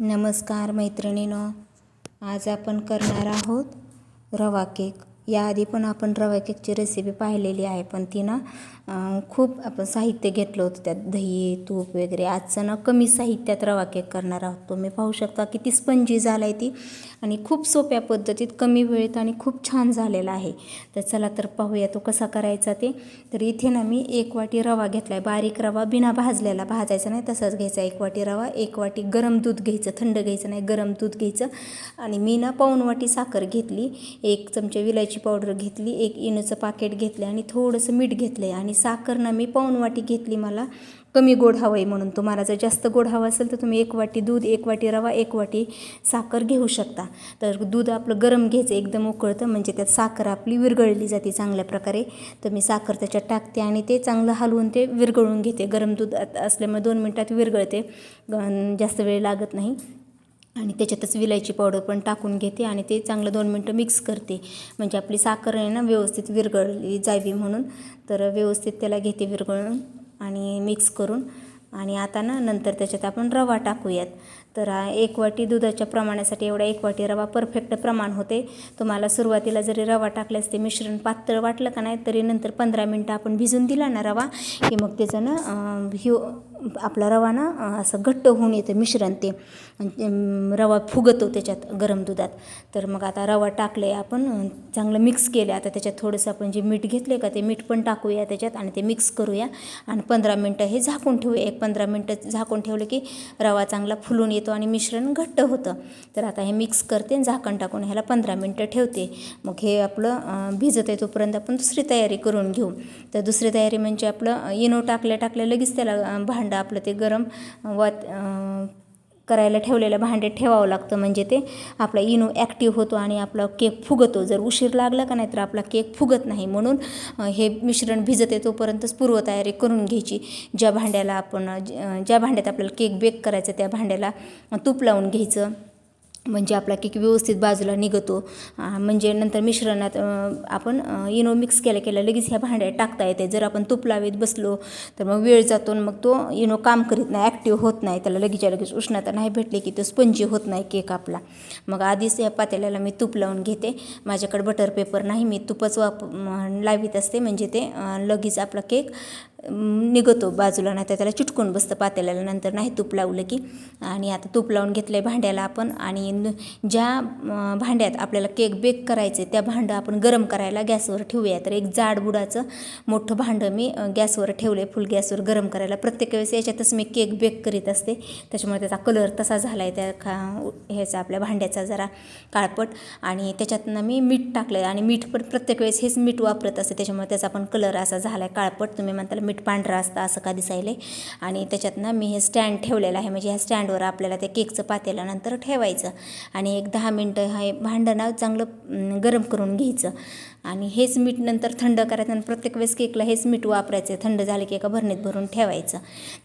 नमस्कार मैत्रिणीनो आज आपण करणार आहोत रवा केक. याआधी पण आपण रवा केकची रेसिपी पाहिलेली आहे पण ती ना खूप आपण साहित्य घेतलं होतं त्यात. दही तूप वगैरे. आजचं ना कमी साहित्यात रवा केक करणार आहोत. तुम्ही पाहू शकता किती स्पंजी झाला आहे ती. आणि खूप सोप्या पद्धतीत कमी वेळेत आणि खूप छान झालेला आहे. तर चला तर पाहूया तो कसा करायचा ते. तर इथे ना मी एक वाटी रवा घेतला आहे बारीक रवा बिना भाजलेला. भाजायचा नाही तसाच घ्यायचा. एक वाटी रवा एक वाटी गरम दूध घ्यायचं. थंड घ्यायचं नाही गरम दूध घ्यायचं. आणि मी ना पाऊण वाटी साखर घेतली. एक चमचे विलायची पावडर घेतली एक इनोचं पाकेट घेतलं आणि थोडंसं मीठ घेतलं आहे आणि साखर ना मी पाऊण वाटी घेतली मला. कमी गोड हवं आहे म्हणून. तुम्हाला जर जास्त गोड हवं असेल तर तुम्ही एक वाटी दूध एक वाटी रवा एक वाटी साखर घेऊ शकता. तर दूध आपलं गरम घ्यायचं एकदम उकळतं म्हणजे त्यात साखर आपली विरघळली जाते चांगल्या प्रकारे. तर मी साखर त्याच्यात टाकते आणि ते चांगलं हलवून ते विरघळून घेते. गरम दूध असल्यामुळे दोन मिनटात विरघळते. जास्त वेळ लागत नाही. आणि त्याच्यातच विलायची पावडर पण टाकून घेते आणि ते चांगलं दोन मिनटं मिक्स करते. म्हणजे आपली साखर आहे ना व्यवस्थित विरघळली जावी म्हणून. तर व्यवस्थित त्याला घेते विरघळून आणि मिक्स करून. आणि आता ना नंतर त्याच्यात आपण रवा टाकूयात. तर हा एक वाटी दुधाच्या प्रमाणासाठी एवढा एक वाटी रवा परफेक्ट प्रमाण होते. तुम्हाला सुरुवातीला जरी रवा टाकल्यास ते मिश्रण पातळ वाटलं का नाही तरी नंतर पंधरा मिनटं आपण भिजून दिला ना रवा की मग त्याचं ना अं, ह्यो आपला रवा ना असं घट्ट होऊन येतं मिश्रण ते. रवा फुगतो त्याच्यात गरम दुधात. तर मग आता रवा टाकले आपण चांगलं मिक्स केलं आता त्याच्यात थोडंसं आपण जे मीठ घेतले का ते मीठ पण टाकूया त्याच्यात आणि ते मिक्स करूया. आणि पंधरा मिनटं हे झाकून ठेवूया. एक पंधरा मिनटं झाकून ठेवलं की रवा चांगला फुलून येतो. आणि मिश्रण घट्ट होतं. तर आता हे मिक्स करते आणि झाकण टाकून ह्याला पंधरा मिनटं ठेवते. मग हे आपलं भिजत आहे तोपर्यंत आपण दुसरी तयारी करून घेऊ. तर दुसरी तयारी म्हणजे आपलं इनो टाकल्या टाकल्या लगेच त्याला भांडं आपलं ते गरम वात करायला ठेवलेलं भांडे ठेवावं लागतं. म्हणजे ते आपला इनो ॲक्टिव्ह होतो आणि आपला केक फुगतो. जर उशीर लागला का नाही तर आपला केक फुगत नाही म्हणून हे मिश्रण भिजत आहे तोपर्यंतच पूर्वतयारी करून घ्यायची. ज्या भांड्याला आपण ज- ज्या भांड्यात आपल्याला केक बेक करायचं त्या भांड्याला तूप लावून घ्यायचं. म्हणजे आपला केक व्यवस्थित बाजूला निघतो. म्हणजे नंतर मिश्रणात आपण इनो मिक्स केल्या केल्या लगेच ह्या भांड्यात टाकता येते. जर आपण तूप लावीत बसलो तर मग वेळ जातो आणि मग तो इनो काम करीत नाही ॲक्टिव्ह होत नाही. त्याला लगेचच्या लगेच उष्णता नाही भेटली की तो स्पंजी होत नाही केक आपला. मग आधीच या पातेल्याला मी तूप लावून घेते. माझ्याकडे बटर पेपर नाही मी तुपच वाप लावीत असते. म्हणजे ते लगेच आपला केक निघतो बाजूला नाही तर त्याला चिटकून बसतं पातेल्याला. नंतर नाही तूप लावलं की आणि आता तूप लावून घेतलं आहे भांड्याला आपण. आणि ज्या भांड्यात आपल्याला केक बेक करायचे त्या भांडं आपण गरम करायला गॅसवर ठेवूया तर एक जाड बुडाचं मोठं भांडं मी गॅसवर ठेवलं आहे फुल गॅसवर गरम करायला. प्रत्येक वेळेस याच्यातच मी केक बेक करीत असते. त्याच्यामुळे त्याचा कलर तसा झाला आहे त्या खा ह्याचा आपल्या भांड्याचा जरा काळपट. आणि त्याच्यातनं मी मीठ टाकलं आहे आणि मीठ पण प्रत्येक वेळेस हेच मीठ वापरत असते. त्याच्यामुळे त्याचा पण कलर असा झाला आहे काळपट. तुम्ही म्हणताल मीठ पांढरा असतं असं का दिसायले आणि त्याच्यातनं मी हे स्टँड ठेवलेलं आहे. म्हणजे ह्या स्टँडवर आपल्याला त्या केकचं पातेल्यानंतर नंतर ठेवायचं. आणि एक दहा मिनटं हे भांडं ना चांगलं गरम करून घ्यायचं. आणि हेच मीठ नंतर थंड करायचं आणि प्रत्येक वेळेस केकला हेच मीठ वापरायचं. थंड झाले की एका भरणीत भरून ठेवायचं.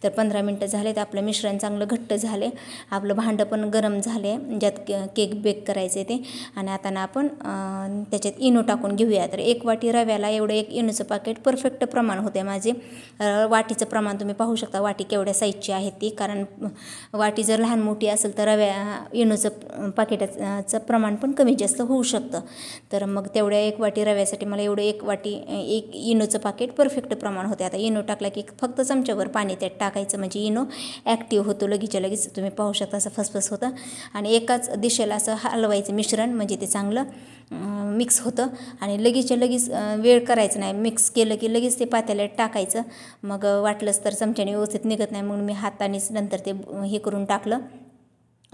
तर पंधरा मिनटं झाले तर आपलं मिश्रण चांगलं घट्ट झाले आपलं भांडं पण गरम झाले ज्यात के- केक बेक करायचे ते. आणि आता ना आपण त्याच्यात इनो टाकून घेऊया. तर एक वाटी रव्याला एवढं एक इनोचं पाकिट परफेक्ट प्रमाण होते माझे. वाटीचं प्रमाण तुम्ही पाहू शकता वाटी केवढ्या साईजची आहे ती. कारण वाटी जर लहान मोठी असेल तर रव्या इनोचं पाकिटाचं प्रमाण पण कमी जास्त होऊ शकतं. तर मग तेवढ्या एक वाटी रव्यासाठी मला एवढं एक वाटी एक इनोचं पाकिट परफेक्ट प्रमाण होते आता इनो टाकला की फक्त चमच्यावर पाणी त्यात टाकायचं म्हणजे इनो ॲक्टिव्ह होतो. लगेचच्या लगेच तुम्ही पाहू शकता असं फसफस होतं. आणि एकाच दिशेला असं हलवायचं मिश्रण म्हणजे ते चांगलं मिक्स होतं. आणि लगेचच्या लगेच वेळ करायचं नाही. मिक्स केलं की लगेच ते पात्याला टाकायचं. मग वाटलंच तर चमच्याने व्यवस्थित निघत नाही म्हणून मी हातानेच नंतर ते हे करून टाकलं.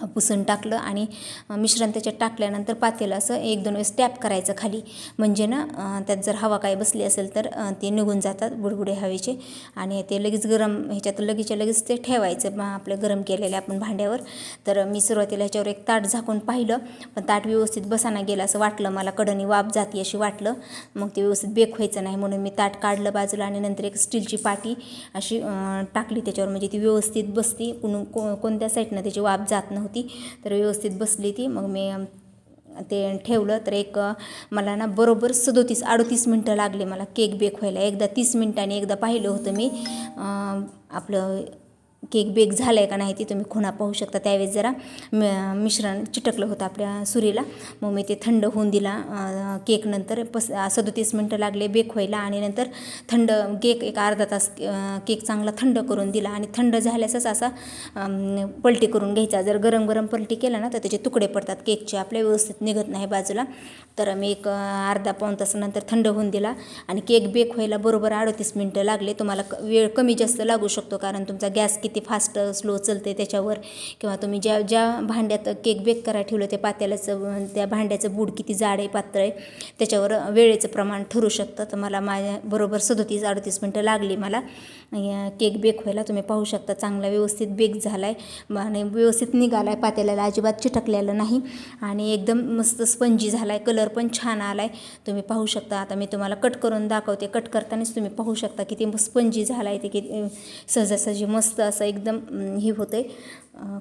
पुसून टाकलं आणि मिश्रण त्याच्यात टाकल्यानंतर पातेलं असं एक दोन वेळेस टॅप करायचं खाली. म्हणजे ना त्यात जर हवा काय बसली असेल तर ते निघून जातात बुडबुडे हवेचे आणि ते लगेच गरम ह्याच्यात लगेचच्या लगेच ते ठेवायचं मग आपलं गरम केलेलं आपण भांड्यावर. तर मी सुरुवातीला ह्याच्यावर एक ताट झाकून पाहिलं पण ताट व्यवस्थित बसाना गेलं असं वाटलं. मला कडनी वाफ जाती अशी वाटलं. मग ते व्यवस्थित बेक व्हायचं नाही म्हणून मी ताट काढलं बाजूला आणि नंतर एक स्टीलची पाटी अशी टाकली त्याच्यावर. म्हणजे ती व्यवस्थित बसती. कुण कोणत्या साईडनं त्याची वाफ जात नव्हती. तर व्यवस्थित बसली ती. मग मी ते ठेवलं. तर एक मला ना बरोबर सदोतीस अडोतीस मिनटं लागले मला केक बेक व्हायला. एकदा तीस मिनटांनी एकदा पाहिलं होतं मी. आपलं केक बेक झाला आहे का नाही ते तुम्ही खुणा पाहू शकता. त्यावेळेस जरा म मिश्रण चिटकलं होतं आपल्या सुरीला. मग मी ते थंड होऊन दिला. केक नंतर पस सदोतीस मिनटं लागले बेक व्हायला आणि नंतर थंड केक एक अर्धा तास केक चांगला थंड करून दिला. आणि थंड झाल्यासच असा पलटी करून घ्यायचा. जर गरम गरम पलटी केला ना तर त्याचे तुकडे पडतात. केकचे आपल्या व्यवस्थित निघत नाही बाजूला. तर मी एक अर्धा पाऊण तासानंतर थंड होऊन दिला. आणि केक बेक व्हायला बरोबर अडतीस मिनटं लागले. तुम्हाला क- वेळ कमी जास्त लागू शकतो कारण तुमचा गॅस किती फास्ट स्लो चालते त्याच्यावर. किंवा तुम्ही ज्या ज्या भांड्यात केक बेक करायला ठेवलं त्या पात्यालाचं त्या भांड्याचं बूड किती जाड आहे पातळ आहे त्याच्यावर वेळेचं प्रमाण ठरू शकतं. तर मला माझ्या बरोबर सदोतीस अडतीस मिनटं लागली मला. केक बेक व्हायला तुम्ही पाहू शकता चांगला व्यवस्थित बेक झाला आहे आणि व्यवस्थित निघाला आहे पात्याला अजिबात चिटकलेलं नाही. आणि एकदम मस्त स्पंजी झाला आहे कलर पण छान आला आहे तुम्ही पाहू शकता आता मी तुम्हाला कट करून दाखवते. कट करतानाच तुम्ही पाहू शकता किती स्पंजी झाला आहे ते किती सहजासहजी मस्त असं एकदम हे होतं आहे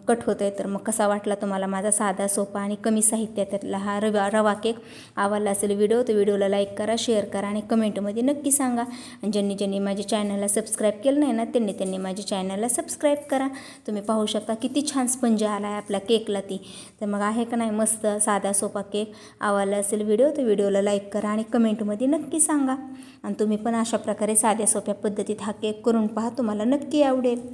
कट होतं आहे तर मग कसा वाटला तुम्हाला माझा साधा सोपा आणि कमी साहित्यातला हा रवा रवा केक आवडला असेल व्हिडिओ तर व्हिडिओला लाईक करा शेअर करा आणि कमेंटमध्ये नक्की सांगा. आणि ज्यांनी ज्यांनी माझ्या चॅनलला सबस्क्राईब केलं नाही ना त्यांनी त्यांनी माझ्या चॅनलला सबस्क्राईब करा. तुम्ही पाहू शकता किती छान स्पंज आला आहे आपल्या केकला ती. तर मग आहे का नाही मस्त साधा सोपा केक आवडला असेल व्हिडिओ तर व्हिडिओला लाईक करा आणि कमेंटमध्ये नक्की सांगा. आणि तुम्ही पण अशा प्रकारे साध्या सोप्या पद्धतीत हा केक करून पहा तुम्हाला नक्की आवडेल.